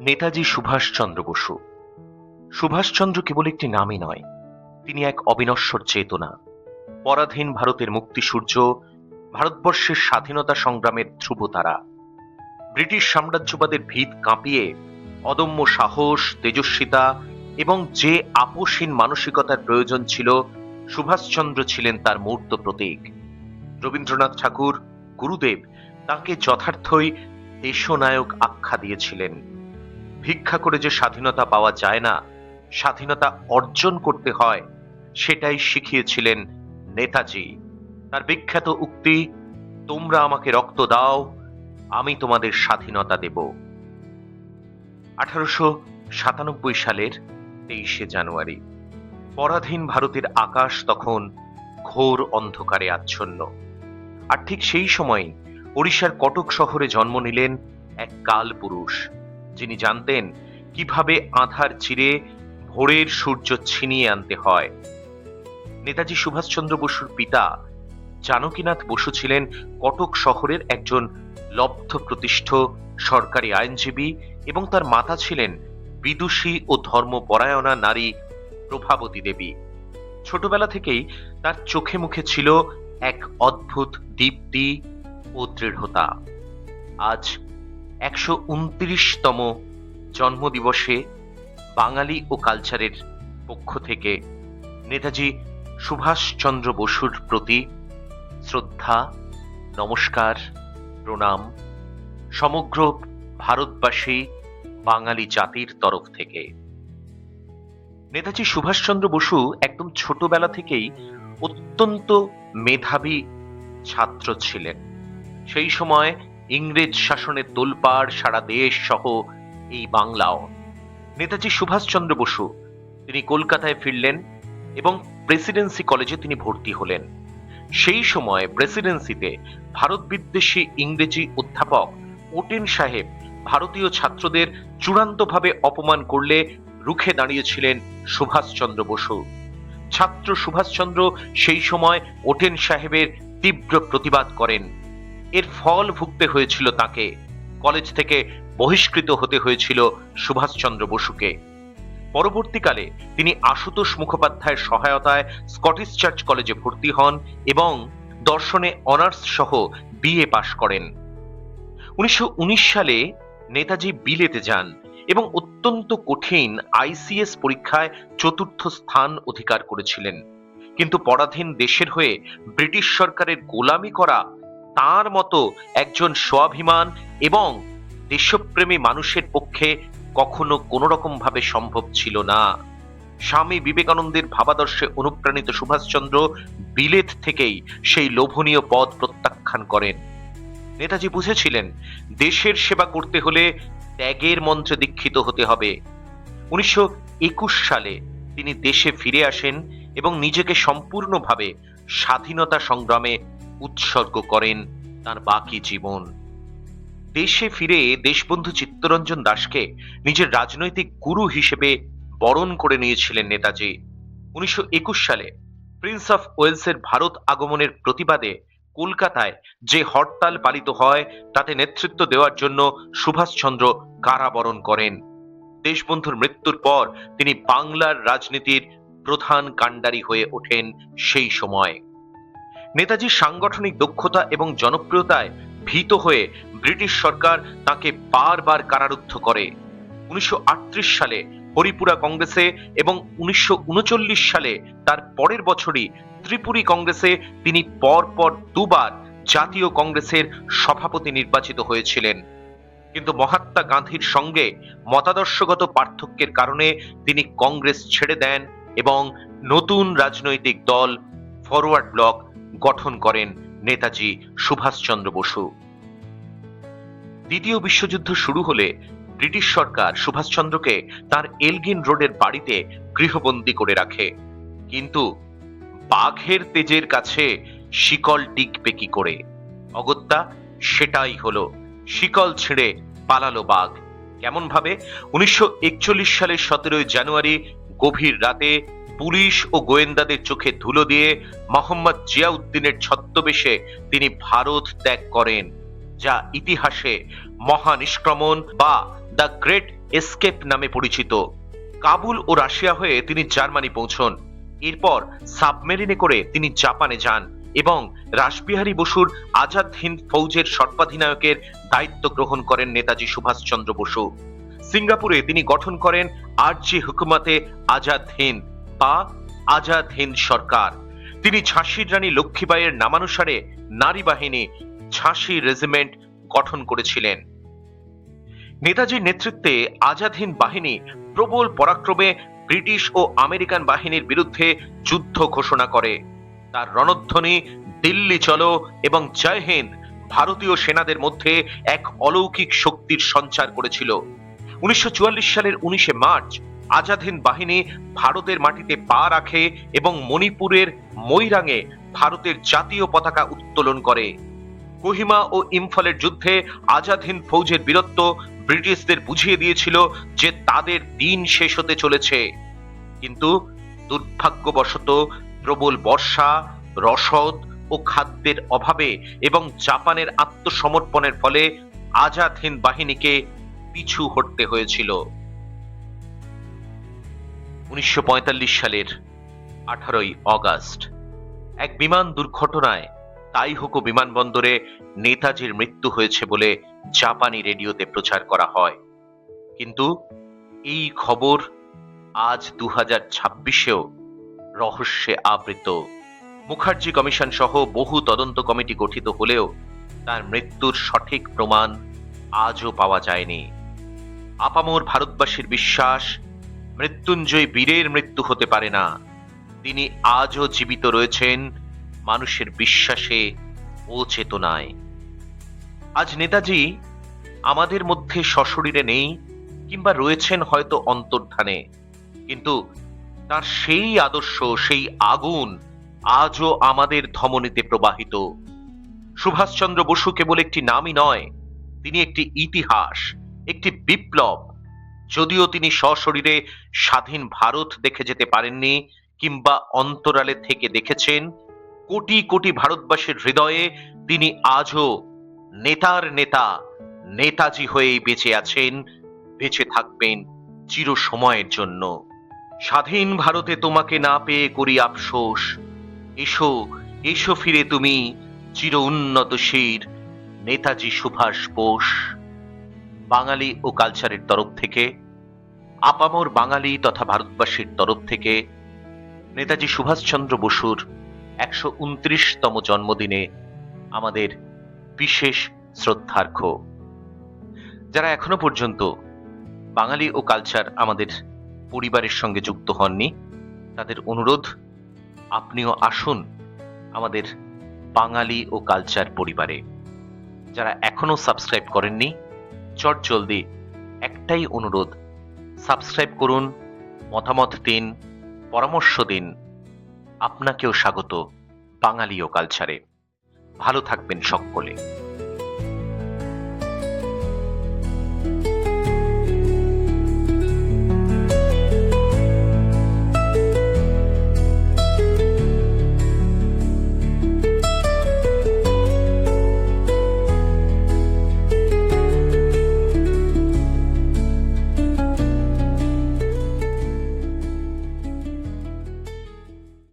নেতাজি সুভাষচন্দ্র বসু। সুভাষচন্দ্র কেবল একটি নামই নয়, তিনি এক অবিনশ্বর চেতনা। পরাধীন ভারতের মুক্তিসূর্য ভারতবর্ষের স্বাধীনতা সংগ্রামের ধ্রুবতারা। ব্রিটিশ সাম্রাজ্যবাদের ভিত কাঁপিয়ে অদম্য সাহস, তেজস্বিতা এবং যে আপোষহীন মানসিকতার প্রয়োজন ছিল, সুভাষচন্দ্র ছিলেন তার মূর্ত প্রতীক। রবীন্দ্রনাথ ঠাকুর, গুরুদেব তাকে যথার্থই দেশনায়ক আখ্যা দিয়েছিলেন। ভিক্ষা করে যে স্বাধীনতা পাওয়া যায় না, স্বাধীনতা অর্জন করতে হয়, সেটাই শিখিয়েছিলেন নেতাজি। তার বিখ্যাত উক্তি, তোমরা আমাকে রক্ত দাও, আমি তোমাদের স্বাধীনতা দেব। আঠারোশো সাতানব্বই সালের তেইশে জানুয়ারি, পরাধীন ভারতের আকাশ তখন ঘোর অন্ধকারে আচ্ছন্ন। আর ঠিক সেই সময় ওড়িশার কটক শহরে জন্ম নিলেন এক কাল পুরুষ যিনি জানতেন কীভাবে আধার চিরে ভোরের সূর্য ছিনিয়ে আনতে হয়। নেতাজি সুভাষচন্দ্র বসুর পিতা জানকীনাথ বসু ছিলেন কটক শহরের একজন লব্ধ প্রতিষ্ঠ সরকারি আইনজীবী এবং তার মাতা ছিলেন বিদুষী ও ধর্মপরায়ণা নারী প্রভাবতী দেবী। ছোটবেলা থেকেই তার চোখে মুখে ছিল এক অদ্ভুত দীপ্তি ও দৃঢ়তা। আজ একশো উনত্রিশতম জন্মদিবসে বাঙালি ও কালচারের পক্ষ থেকে নেতাজি সুভাষচন্দ্র বসুর প্রতি শ্রদ্ধা, নমস্কার, প্রণাম সমগ্র ভারতবাসী বাঙালি জাতির তরফ থেকে। নেতাজি সুভাষচন্দ্র বসু একদম ছোটবেলা থেকেই অত্যন্ত মেধাবী ছাত্র ছিলেন। সেই সময় ইংরেজ শাসনের তোলপাড় সারা দেশ সহ এই বাংলাও। নেতাজি সুভাষচন্দ্র বসু তিনি কলকাতায় ফিরলেন এবং প্রেসিডেন্সি কলেজে তিনি ভর্তি হলেন। সেই সময় প্রেসিডেন্সিতে ভারত বিদ্বেষী ইংরেজি অধ্যাপক ওটেন সাহেব ভারতীয় ছাত্রদের চূড়ান্তভাবে অপমান করলে রুখে দাঁড়িয়েছিলেন সুভাষচন্দ্র বসু। ছাত্র সুভাষচন্দ্র সেই সময় ওটেন সাহেবের তীব্র প্রতিবাদ করেন। এর ফল ভুগতে হয়েছিল তাকে। কলেজ থেকে বহিষ্কৃত হতে হয়েছিল সুভাষচন্দ্র বসুকে। পরবর্তীকালে তিনি আশুতোষ মুখোপাধ্যায়ের সহায়তায় স্কটিশ চার্চ কলেজে ভর্তি হন এবং দর্শনে অনার্স সহ বিএ পাশ করেন। উনিশশো উনিশ সালে নেতাজি বিলেতে যান এবং অত্যন্ত কঠিন আইসিএস পরীক্ষায় চতুর্থ স্থান অধিকার করেছিলেন। কিন্তু পরাধীন দেশের হয়ে ব্রিটিশ সরকারের গোলামি করা তার মতো একজন স্বাভিমান এবং দেশপ্রেমী মানুষের পক্ষে কখনো কোনো রকম ভাবে সম্ভব ছিল না। স্বামী বিবেকানন্দের ভাবাদর্শে অনুপ্রাণিত সুভাষচন্দ্র বিলেত থেকেই সেই লোভনীয় পদ প্রত্যাখ্যান করেন। নেতাজি বুঝেছিলেন, দেশের সেবা করতে হলে ত্যাগের মন্ত্রে দীক্ষিত হতে হবে। উনিশশো একুশ সালে তিনি দেশে ফিরে আসেন এবং নিজেকে সম্পূর্ণভাবে স্বাধীনতা সংগ্রামে উৎসর্গ করেন তার বাকি জীবন। দেশে ফিরে দেশবন্ধু চিত্তরঞ্জন দাসকে নিজের রাজনৈতিক গুরু হিসেবে বরণ করে নিয়েছিলেন নেতাজি। উনিশশো একুশ সালে প্রিন্স অফ ওয়েলসের ভারত আগমনের প্রতিবাদে কলকাতায় যে হরতাল পালিত হয়, তাতে নেতৃত্ব দেওয়ার জন্য সুভাষচন্দ্র কারাবরণ করেন। দেশবন্ধুর মৃত্যুর পর তিনি বাংলার রাজনীতির প্রধান কাণ্ডারি হয়ে ওঠেন সেই সময়। নেতাজির সাংগঠনিক দক্ষতা এবং জনপ্রিয়তায় ভীত হয়ে ব্রিটিশ সরকার তাকে বারবার কারারুদ্ধ করে। উনিশশো আটত্রিশ সালে হরিপুরা কংগ্রেসে এবং উনিশশো উনচল্লিশ সালে তার পরের বছরই ত্রিপুরী কংগ্রেসে তিনি পরপর দুবার জাতীয় কংগ্রেসের সভাপতি নির্বাচিত হয়েছিলেন। কিন্তু মহাত্মা গান্ধীর সঙ্গে মতাদর্শগত পার্থক্যের কারণে তিনি কংগ্রেস ছেড়ে দেন এবং নতুন রাজনৈতিক দল ফরওয়ার্ড ব্লক গঠন করেন নেতাজি সুভাষচন্দ্র বসু। দ্বিতীয় বিশ্বযুদ্ধ শুরু হলে ব্রিটিশ সরকার সুভাষচন্দ্রকে তার এলগিন রোডের বাড়িতে গৃহবন্দী করে রাখে। কিন্তু বাঘের তেজের কাছে শিকল টিকবে কি করে? অগত্যা সেটাই হলো, শিকল ছিঁড়ে পালালো বাঘ। কেমন ভাবে উনিশশো সালের সতেরোই জানুয়ারি গভীর রাতে পুলিশ ও গোয়েন্দাদের চোখে ধুলো দিয়ে মোহাম্মদ জিয়াউদ্দিনের ছদ্মবেশে তিনি ভারত ত্যাগ করেন, যা ইতিহাসে মহানিষ্ক্রমণ বা দ্য গ্রেট এসকেপ নামে পরিচিত। কাবুল ও রাশিয়া হয়ে তিনি জার্মানি পৌঁছন। এরপর সাবমেরিনে করে তিনি জাপানে যান এবং রাসবিহারী বসুর আজাদ হিন্দ ফৌজের সর্বাধিনায়কের দায়িত্ব গ্রহণ করেন নেতাজি সুভাষচন্দ্র বসু। সিঙ্গাপুরে তিনি গঠন করেন আরজি হুকুমাতে আজাদ হিন্দ। বা আজাদ হিন্দ সরকার। তিনি ঝাঁসির রানী লক্ষ্মীবাইয়ের নামানুসারে নারী বাহিনী ঝাঁসি রেজিমেন্ট গঠন করেছিলেন। নেতাজির নেতৃত্বে আজাদ হিন্দ বাহিনী প্রবল পরাক্রমে ব্রিটিশ ও আমেরিকান বাহিনীর বিরুদ্ধে যুদ্ধ ঘোষণা করে। তার রণধ্বনি, দিল্লি চলো এবং জয় হিন্দ ভারতীয় সেনাদের মধ্যে এক অলৌকিক শক্তির সঞ্চার করেছিল। উনিশশো চুয়াল্লিশ সালের উনিশে মার্চ আজাদ বাহিনী ভারতের মাটিতে পা রাখে এবং মণিপুরের মৈরাঙে ভারতের জাতীয় পতাকা উত্তোলন করে। কোহিমা ও ইম্ফলের যুদ্ধে আজাদ হিন্দ ফৌজের বীরত্ব ব্রিটিশদের বুঝিয়ে দিয়েছিল যে তাদের দিন শেষ হতে চলেছে। কিন্তু দুর্ভাগ্যবশত প্রবল বর্ষা, রসদ ও খাদ্যের অভাবে এবং জাপানের আত্মসমর্পণের ফলে আজাদ হিন্দ বাহিনীকে পিছু হটতে হয়েছিল। উনিশশো পঁয়তাল্লিশ সালের আঠারোই অগাস্ট। এক বিমান দুর্ঘটনায় তাইহুকো বিমানবন্দরে নেতাজির মৃত্যু হয়েছে বলে জাপানি রেডিওতে প্রচার করা হয়। কিন্তু এই খবর আজ দু হাজার ছাব্বিশেও রহস্যে আবৃত। মুখার্জি কমিশন সহ বহু তদন্ত কমিটি গঠিত হলেও তার মৃত্যুর সঠিক প্রমাণ আজও পাওয়া যায়নি। আপামোর ভারতবাসীর বিশ্বাস মৃত্যুঞ্জয় বীরের মৃত্যু হতে পারে না। তিনি আজও জীবিত রয়েছেন, মানুষের বিশ্বাসে ও চেতনায়। আজ নেতাজি আমাদের মধ্যে সশরীরে নেই কিংবা রয়েছেন হয়তো অন্তর্ধানে, কিন্তু তার সেই আদর্শ, সেই আগুন আজও আমাদের ধমনীতে প্রবাহিত। সুভাষচন্দ্র বসু কেবল একটি নামই নয়, তিনি একটি ইতিহাস, একটি বিপ্লব যদিও তিনি সশরীরে স্বাধীন ভারত দেখে যেতে পারেননি, কিংবা অন্তরালে থেকে দেখেছেন, কোটি কোটি ভারতবাসীর হৃদয়ে তিনি আজও নেতার নেতা, নেতাজি হয়েই বেঁচে আছেন, বেঁচে থাকবেন চির সময়ের জন্য। স্বাধীন ভারতে তোমাকে না পেয়ে করি আফসোস। এসো এসো ফিরে তুমি চির উন্নত শির নেতাজি সুভাষ বোস। বাঙালি ও কালচারের তরফ থেকে, আপামর বাঙালি তথা ভারতবাসীর তরফ থেকে নেতাজি সুভাষচন্দ্র বসুর একশো উনত্রিশতম জন্মদিনে আমাদের বিশেষ শ্রদ্ধার্ঘ যারা এখনও পর্যন্ত বাঙালি ও কালচার আমাদের পরিবারের সঙ্গে যুক্ত হননি, তাদের অনুরোধ, আপনিও আসুন আমাদের বাঙালি ও কালচার পরিবারে। যারা এখনও সাবস্ক্রাইব করেননি চট জলদি। একটাই অনুরোধ, সাবস্ক্রাইব করুন, মতামত দিন, পরামর্শ দিন। আপনাকেও স্বাগত বাঙালি ও কালচারে। ভালো থাকবেন সকলে।